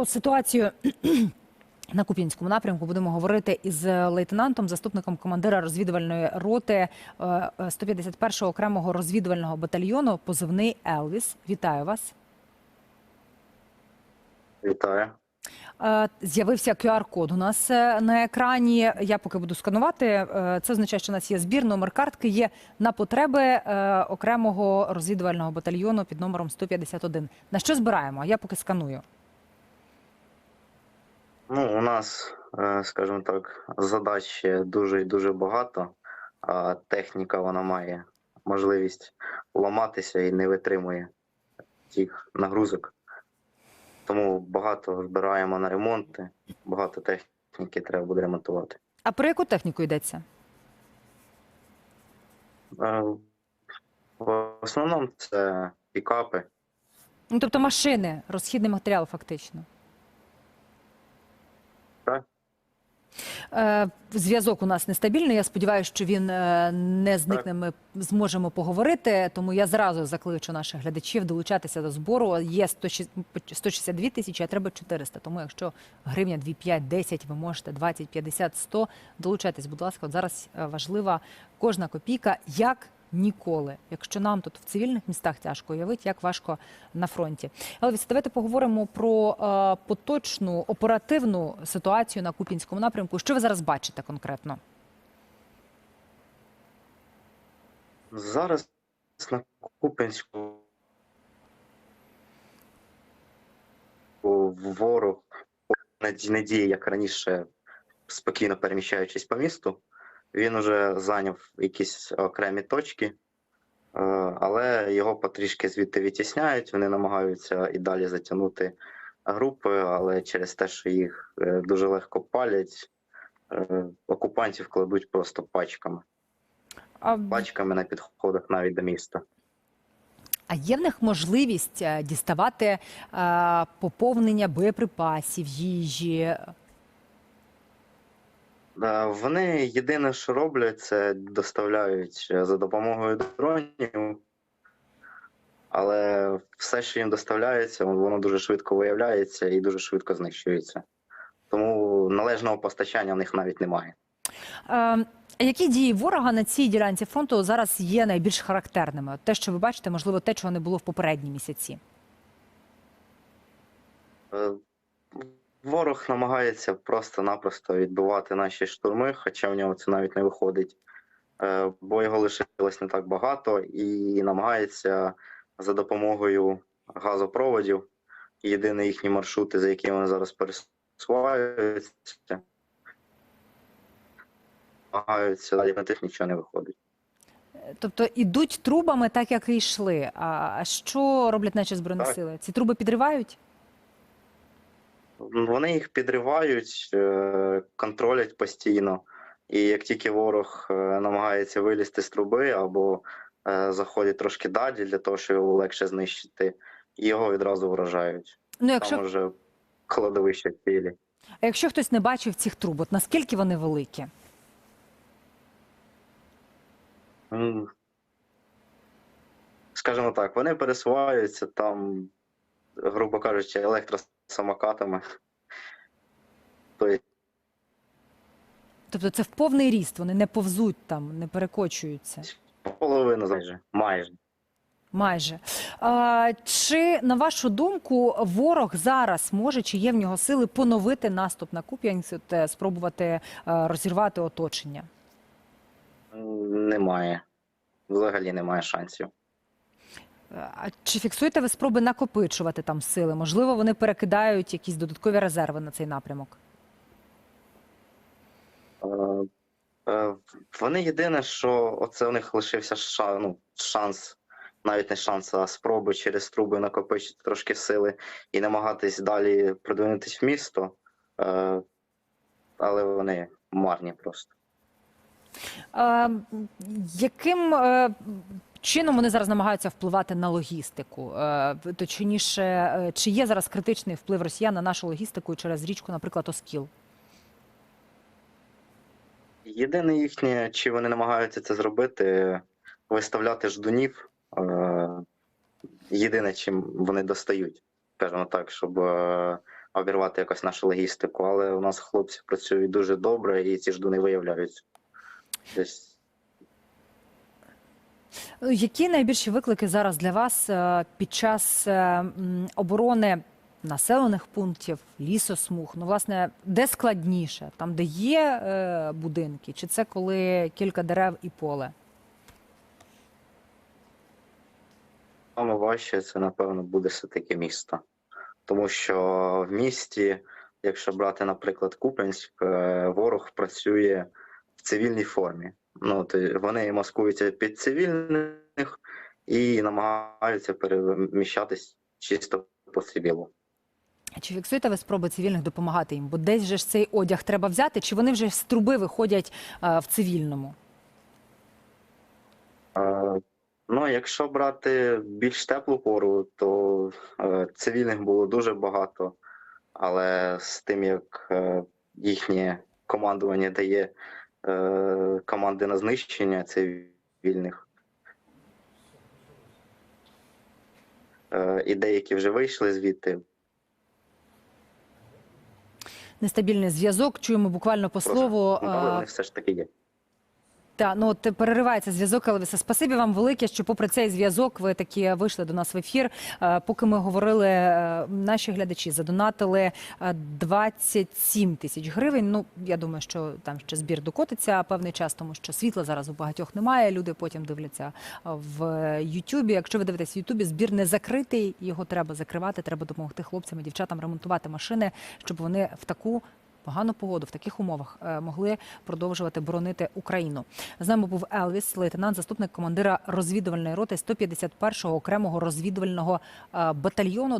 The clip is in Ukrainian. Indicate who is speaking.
Speaker 1: Про ситуацію на Куп'янському напрямку будемо говорити із лейтенантом, заступником командира розвідувальної роти е, е, 151-го окремого розвідувального батальйону, позивний Елвіс. Вітаю вас.
Speaker 2: Вітаю.
Speaker 1: Е, З'явився QR-код у нас е, на екрані. Я поки буду сканувати. Е, Це означає, що у нас є збір, номер картки є на потреби е, окремого розвідувального батальйону під номером 151. На що збираємо? Я поки сканую.
Speaker 2: Ну, у нас, е, скажімо так, задач дуже і дуже багато, а техніка вона має можливість ламатися і не витримує тих нагрузок. Тому багато збираємо на ремонти, багато техніки треба буде ремонтувати.
Speaker 1: А про яку техніку йдеться?
Speaker 2: Е, В основному це пікапи.
Speaker 1: Ну, тобто машини, розхідний матеріал, фактично.
Speaker 2: Так.
Speaker 1: Е, Зв'язок у нас нестабільний. Я сподіваюся, що він е, не зникне. Ми зможемо поговорити. Тому я зразу закличу наших глядачів долучатися до збору. Є 162 тисячі, а треба 400. Тому якщо гривня 2, 5, 10, ви можете 20, 50, 100, долучайтесь, будь ласка. От зараз е, важлива кожна копійка, як ніколи. Якщо нам тут в цивільних містах тяжко уявити, як важко на фронті. Елвіс, давайте поговоримо про е, поточну оперативну ситуацію на Купінському напрямку. Що ви зараз бачите конкретно?
Speaker 2: Зараз на Купенську ворог не діє, як раніше, спокійно переміщаючись по місту. Він уже зайняв якісь окремі точки, е, але його потрішки звідти відтісняють. Вони намагаються і далі затягнути групи, але через те, що їх е, дуже легко палять, е, окупантів кладуть просто пачками.
Speaker 1: А,
Speaker 2: Пачками на підходах навіть до міста.
Speaker 1: а є в них можливість діставати поповнення боєприпасів, їжі?
Speaker 2: Е, Вони єдине, що роблять, це доставляють е, за допомогою дронів, але все, що їм доставляється, воно дуже швидко виявляється і дуже швидко знищується. Тому належного постачання в них навіть немає.
Speaker 1: Е, які дії ворога на цій ділянці фронту зараз є найбільш характерними? От Те, що ви бачите, можливо, те, чого не було в попередні місяці.
Speaker 2: Ворог намагається просто-напросто відбивати наші штурми, хоча в нього це навіть не виходить, Е, бо його лишилось не так багато, і намагається за допомогою газопроводів, єдині їхні маршрути, за якими вони зараз пересуваються, намагаються, далі на тих нічого не виходить.
Speaker 1: Тобто ідуть трубами так, як і йшли. А а що роблять наші збройні
Speaker 2: Так.
Speaker 1: сили? Ці труби підривають?
Speaker 2: Вони їх підривають, е, контролять постійно. І як тільки ворог е, намагається вилізти з труби або е, заходить трошки далі для того, щоб його легше знищити, його відразу вражають.
Speaker 1: Ну, якщо,
Speaker 2: Там вже кладовище цілі.
Speaker 1: а якщо хтось не бачив цих труб, от наскільки вони великі?
Speaker 2: Скажімо так, вони пересуваються там, грубо кажучи, електросамокатами. Тобто
Speaker 1: Тобто це в повний ріст, вони не повзуть там, не перекочуються.
Speaker 2: половину майже. майже.
Speaker 1: Майже. А, чи, на вашу думку, ворог зараз може, чи є в нього сили поновити наступ на Куп'янськ, е, спробувати е, розірвати оточення?
Speaker 2: Немає. Взагалі немає шансів.
Speaker 1: А чи фіксуєте ви спроби накопичувати там сили? Можливо, вони перекидають якісь додаткові резерви на цей напрямок?
Speaker 2: Е, е, Вони єдине, що оце у них лишився ну, шанс, навіть не шанс, а спроби через труби накопичити трошки сили і намагатись далі продвинутись в місто. Е, Але вони марні просто.
Speaker 1: Е, яким е, чином вони зараз намагаються впливати на логістику? Е, точніше, е, чи є зараз критичний вплив росіян на нашу логістику через річку, наприклад, Оскіл?
Speaker 2: Єдине їхнє, чи вони намагаються це зробити, виставляти ждунів. Е, Єдине, чим вони достають, скажімо так, щоб обірвати якось нашу логістику. Але у нас хлопці працюють дуже добре і ці ждуни виявляються. Десь
Speaker 1: Які найбільші виклики зараз для вас е, під час е, оборони населених пунктів, лісосмуг? Ну, власне, де складніше? Там, де є е, будинки, чи це коли кілька дерев і поле?
Speaker 2: Саме важче це, напевно, буде все-таки місто. Тому що в місті, якщо брати, наприклад, Куп'янськ, е, ворог працює в цивільній формі. Ну, то вони маскуються під цивільних і намагаються переміщатись чисто по цивілу.
Speaker 1: Чи фіксуєте ви спроби цивільних допомагати їм? Бо десь же ж цей одяг треба взяти, чи вони вже з труби виходять е, в цивільному?
Speaker 2: Е, Ну, якщо брати більш теплу пору, то е, цивільних було дуже багато, але з тим, як е, їхнє командування дає е, команди на знищення цивільних, е, і деякі вже вийшли звідти.
Speaker 1: Нестабільний зв'язок. Чуємо буквально по слову.
Speaker 2: Ну, але вони все ж таки є.
Speaker 1: Та ну от переривається зв'язок, Елвіса. Спасибі вам велике, що попри цей зв'язок ви таки вийшли до нас в ефір. Е, Поки ми говорили, е, наші глядачі задонатили е, 27 тисяч гривень. Ну я думаю, що там ще збір докотиться певний час, тому що світла зараз у багатьох немає. Люди потім дивляться е, в Ютубі. Якщо ви дивитесь в Ютубі, збір не закритий. Його треба закривати. Треба допомогти хлопцям і дівчатам ремонтувати машини, щоб вони в таку погану погоду в таких умовах е, могли продовжувати боронити Україну. З нами був Елвіс, лейтенант, заступник командира розвідувальної роти 151-го окремого розвідувального е, батальйону.